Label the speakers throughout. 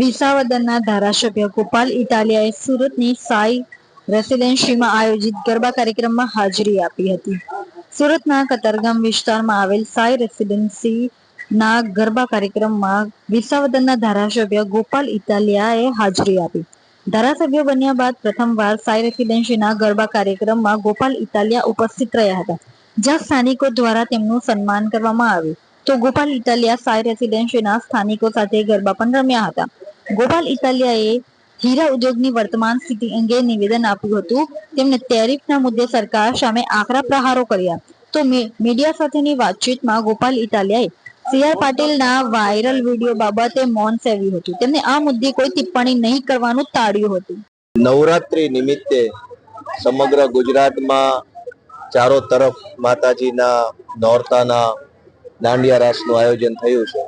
Speaker 1: વિસાવદરના ધારાસભ્ય ગોપાલ ઇટાલિયાએ સુરતની સાઈ રેસિડેન્સીમાં આયોજિત ગરબા કાર્યક્રમમાં હાજરી આપી હતી. સુરતના કતારગામ વિસ્તારમાં આવેલ સાઈ રેસિડેન્સીના ગરબા કાર્યક્રમમાં વિસાવદરના ધારાસભ્ય ગોપાલ ઇટાલિયાએ હાજરી આપી. ધારાસભ્ય બન્યા બાદ પ્રથમવાર સાઈ રેસિડેન્સીના ગરબા કાર્યક્રમમાં ગોપાલ ઇટાલિયા ઉપસ્થિત રહ્યા હતા, જ્યાં સ્થાનિકો દ્વારા તેમનું સન્માન કરવામાં આવ્યું. તો ગોપાલ ઇટાલિયા સાઈ રેસિડેન્સીના સ્થાનિકો સાથે ગરબા પણ રમ્યા હતા. ગોપાલ ઇટાલિયાએ હીરા ઉદ્યોગની વર્તમાન સ્થિતિ અંગે નિવેદન આપ્યું હતું. તેમણે ટેરિફના મુદ્દે સરકાર સામે આકરા પ્રહારો કર્યા. તો મીડિયા સાથેની વાતચીતમાં ગોપાલ ઇટાલિયાએ સીઆર પાટીલના વાયરલ વીડિયો બાબતે મૌન સેવ્યું હતું. તેમણે આ મુદ્દે કોઈ ટિપ્પણી નહીં કરવાનું ટાળ્યું હતું.
Speaker 2: નવરાત્રી નિમિત્તે સમગ્ર ગુજરાતમાં ચારો તરફ માતાજીના નોરતાના દાંડિયા રાસનું આયોજન થયું છે.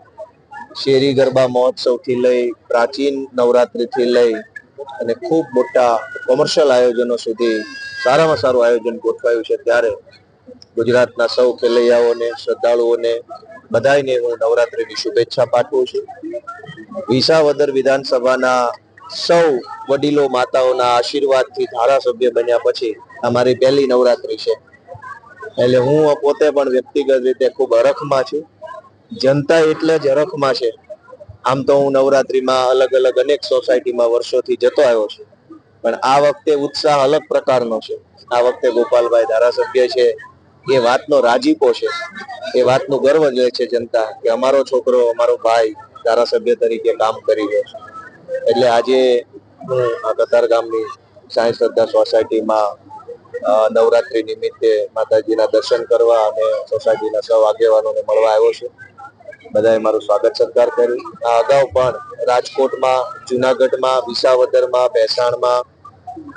Speaker 2: શેરી ગરબા મહોત્સવથી લઈ પ્રાચીન નવરાત્રિથી લઈ અને ખૂબ મોટા કોમર્શિયલ આયોજનો સુધી સારામાં સારું આયોજન ગોઠવાયું છે ત્યારે ગુજરાતના સૌ ખેલૈયાઓને, શ્રદ્ધાળુઓને બધાને હું નવરાત્રિની શુભેચ્છા પાઠવું છું. વિસાવદર વિધાનસભાના સૌ વડીલો માતાઓના આશીર્વાદથી ધારાસભ્ય બન્યા પછી અમારી પહેલી નવરાત્રિ છે. એટલે હું પોતે પણ વ્યક્તિગત રીતે ખૂબ હરખમાં છું. જનતા એટલે જ હરખમાં છે. આમ તો હું નવરાત્રીમાં અલગ અલગ અનેક સોસાયટીમાં વર્ષોથી જતો આવ્યો છું. પણ આ વખતે ઉત્સાહ અલગ પ્રકારનો છે. આ વખતે ગોપાલભાઈ ધારાસભ્ય છે, એ વાતનો રાજીપો છે. એ વાતનો ગર્વ લે છે જનતા કે અમારો છોકરો, અમારો ભાઈ ધારાસભ્ય તરીકે કામ કરી રહ્યો છે. એટલે આજે હું આ કતાર ગામની સાંઈ શ્રદ્ધા સોસાયટીમાં નવરાત્રી નિમિત્તે માતાજીના દર્શન કરવા અને સોસાયટીના સૌ આગેવાનોને મળવા આવ્યો છું. બધાએ મારું સ્વાગત સત્કાર કર્યું. આ અગાઉ પણ રાજકોટમાં, જુનાગઢમાં, વિસાવદરમાં, ભેસાણમાં,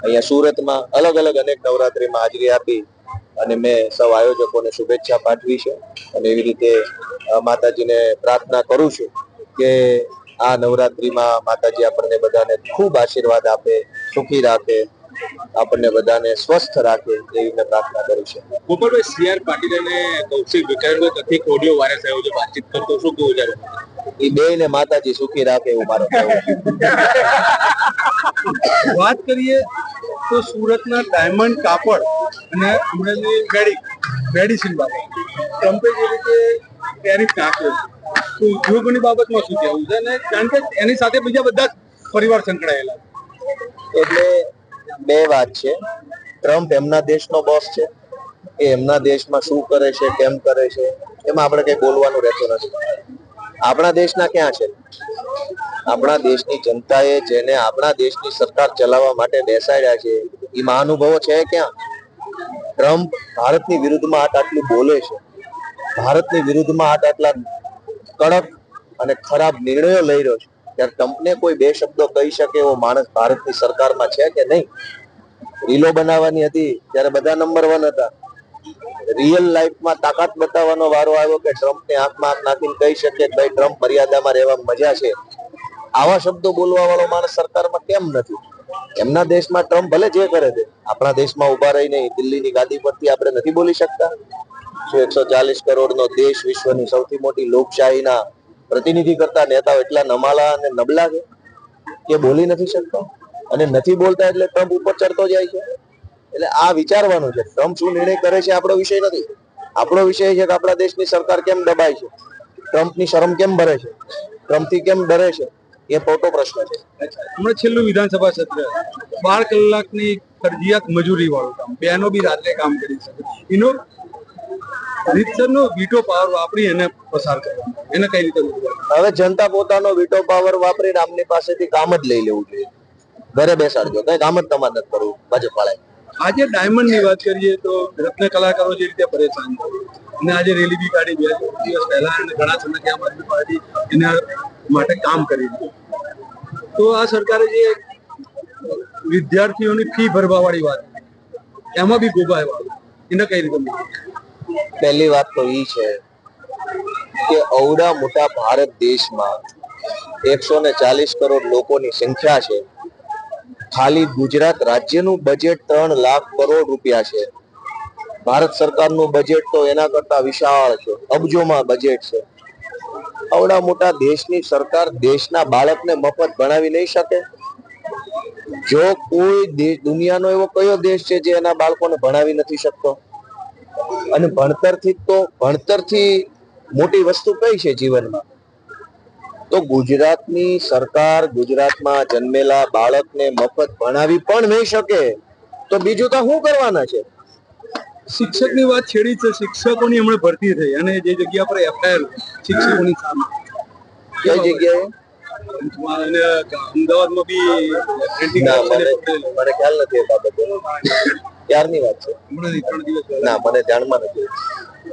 Speaker 2: અહીંયા સુરતમાં અલગ અલગ અનેક નવરાત્રિમાં હાજરી આપી અને મેં સૌ આયોજકોને શુભેચ્છા પાઠવી છે. અને એવી રીતે માતાજીને પ્રાર્થના કરું છું કે આ નવરાત્રિમાં માતાજી આપણને બધાને ખૂબ આશીર્વાદ આપે, સુખી રાખે આપણને બધાને સ્વસ્થ રાખે એવી મેં પ્રાર્થના કરું છું.
Speaker 3: ગોપાલભાઈ સી આર પાટીલ અને કૌશિક વિકાસભાઈ કથિત ઓડિયો વાયરલ થયો છે વાતચીત કરતો શું કેવું છે
Speaker 2: એ બે ને માતાજી સુખી રાખે એવું મારો
Speaker 4: વાત કરીએ તો સુરતના ડાયમંડ કાપડ અને અમરેલી મેડિક મેડિસિન બાબત ટ્રમ્પે જે રીતે ટેરિફ નાખ્યો તો ઉદ્યોગોની બાબતમાં શું કહેવું છે? અને કારણ કે એની સાથે બીજા બધા પરિવાર સંકળાયેલા
Speaker 2: એટલે બે વાત છે. ટ્રમ્પ એમના દેશનો બોસ છે. એ એમના દેશમાં શું કરે છે, કેમ કરે છે, એમાં આપણે કઈ બોલવાનું રહેતું નથી. આપણા દેશના ક્યાં છે? આપણા દેશની જનતાએ જેને આપણા દેશની સરકાર ચલાવવા માટે બેસાડ્યા છે એ મહાનુભવો છે ક્યાં? ટ્રમ્પ ભારતની વિરુદ્ધમાં આટ આટલું બોલે છે. ભારતની વિરુદ્ધમાં આટ આટલા કડક અને ખરાબ નિર્ણયો લઈ રહ્યો છે. ત્યારે ટ્રમ્પને કોઈ બે શબ્દો કહી શકે એવો માણસ ભારતની સરકારમાં છે કે નહીં? રીલો બનાવવાની હતી, ત્યારે બધા નંબર વન હતા. રિયલ લાઈફમાં તાકાત બતાવવાનો વારો આવ્યો કે ટ્રમ્પને આંખમાં આંખ નાખીને કહી શકે કે ભાઈ ટ્રમ્પ મર્યાદામાં રહેવા મજા છે. આવા શબ્દો બોલવા વાળો માણસ સરકારમાં કેમ નથી? એમના દેશમાં ટ્રમ્પ ભલે જે કરે છે આપણા દેશમાં ઊભા રહીને દિલ્હીની ગાદી પરથી આપણે નથી બોલી શકતા? એકસો ચાલીસ કરોડનો દેશ વિશ્વની સૌથી મોટી લોકશાહીના પ્રતિનિધિ કરતા નેતાઓ એટલા નમાલા અને નબળા છે કે બોલી નથી શકતો. અને નથી બોલતા એટલે ટ્રમ્પ ઉપર ચડતો જાય છે. એટલે આ વિચારવાનું છે. ટ્રમ્પ શું નિર્ણય કરે છે આપણો વિષય નથી. આપણો વિષય છે કે આપણા દેશની સરકાર કેમ દબાય છે? ટ્રમ્પની શરમ કેમ ભરે છે? ટ્રમ્પથી કેમ ડરે છે? એ પોતો પ્રશ્ન છે.
Speaker 4: હમણાં છેલ્લું વિધાનસભા સત્ર. બાર કલાકની ફરજિયાત મજૂરી વાળું કામ. બહેનો બી રાત્રે કામ કરી શકે. એનો રીતસરનો વીટો પાવર વાપરી એને પસાર કરવાનો એને કઈ રીતે
Speaker 2: હવે જનતા પોતાનો વીટો પાવર વાપરીને આમની પાસેથી કામ જ લઈ લેવું જોઈએ. ઘરે બેસાડજો કઈ કામ જ તમારે નથી કરવું ભાજપ વાળાએ
Speaker 4: આજે ડાયમંડની વાત કરીએ તો રત્ન કલાકારો જે રીતે પરેશાન છે અને આજે રેલી બી કાઢી બે દિવસ પહેલા અને ઘણા સમય આમ આદમી પાર્ટી એના માટે કામ કરી દીધું તો આ સરકારે જે વિદ્યાર્થીઓની ફી ભરવા વાળી વાત એમાં બી ગોબાય વાળું. એને કઈ રીતે?
Speaker 2: પહેલી વાત તો ઈ છે કે અવડા મોટા ભારત દેશમાં એકસો ને ચાલીસ કરોડ લોકોની સંખ્યા છે. ખાલી ગુજરાત રાજ્યનું બજેટ ત્રણ લાખ કરોડ રૂપિયા છે. ભારત સરકારનું બજેટ તો એના કરતા વિશાળ છે, અબજોમાં બજેટ છે. અવડા મોટા દેશની સરકાર દેશના બાળકને મફત ભણાવી નહીં શકે? જો કોઈ દુનિયાનો એવો કયો દેશ છે જે એના બાળકોને ભણાવી નથી શકતો? અને ભણતરથી તો ભણતરથી મોટી વસ્તુ કઈ છે જીવનમાં? તો ગુજરાતની સરકાર ગુજરાતમાં જન્મેલા બાળકને મફત ભણાવી પણ નહીં શકે તો બીજું તો શું કરવાના છે?
Speaker 4: શિક્ષકની વાત છેડી છે શિક્ષકોની હમણાં ભરતી થઈ અને જે જગ્યા પર એફઆઈઆર શિક્ષકોની સામે.
Speaker 2: કઈ જગ્યાએ?
Speaker 4: અમદાવાદમાં બી
Speaker 2: મને ખ્યાલ નથી એ બાબતે. ક્યારની વાત છે
Speaker 4: ત્રણ દિવસ પહેલા.
Speaker 2: ના મને ધ્યાનમાં નથી